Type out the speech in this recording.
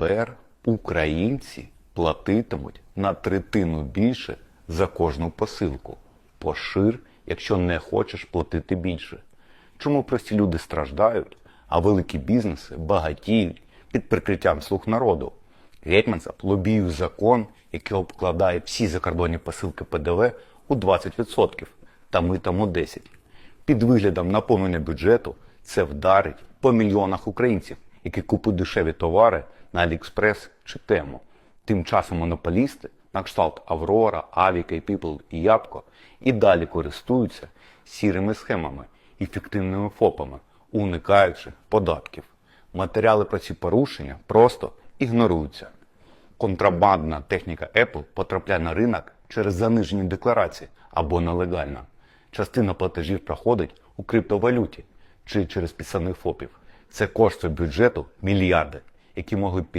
Тепер українці платитимуть на третину більше за кожну посилку. Пошир, якщо не хочеш платити більше. Чому прості люди страждають, а великі бізнеси багатіють під прикриттям слуг народу? Гетьманцев лобіює закон, який обкладає всі закордонні посилки ПДВ у 20% та митом у 10%. Під виглядом наповнення бюджету це вдарить по мільйонах українців, які купують дешеві товари на Аліекспрес чи Тему. Тим часом монополісти на кшталт Аврора, Авіка, People і Ябко і далі користуються сірими схемами і фіктивними ФОПами, уникаючи податків. Матеріали про ці порушення просто ігноруються. Контрабандна техніка Apple потрапляє на ринок через занижені декларації або нелегально. Частина платежів проходить у криптовалюті чи через підсаних ФОПів. Це кошти бюджету мільярди, які могли піти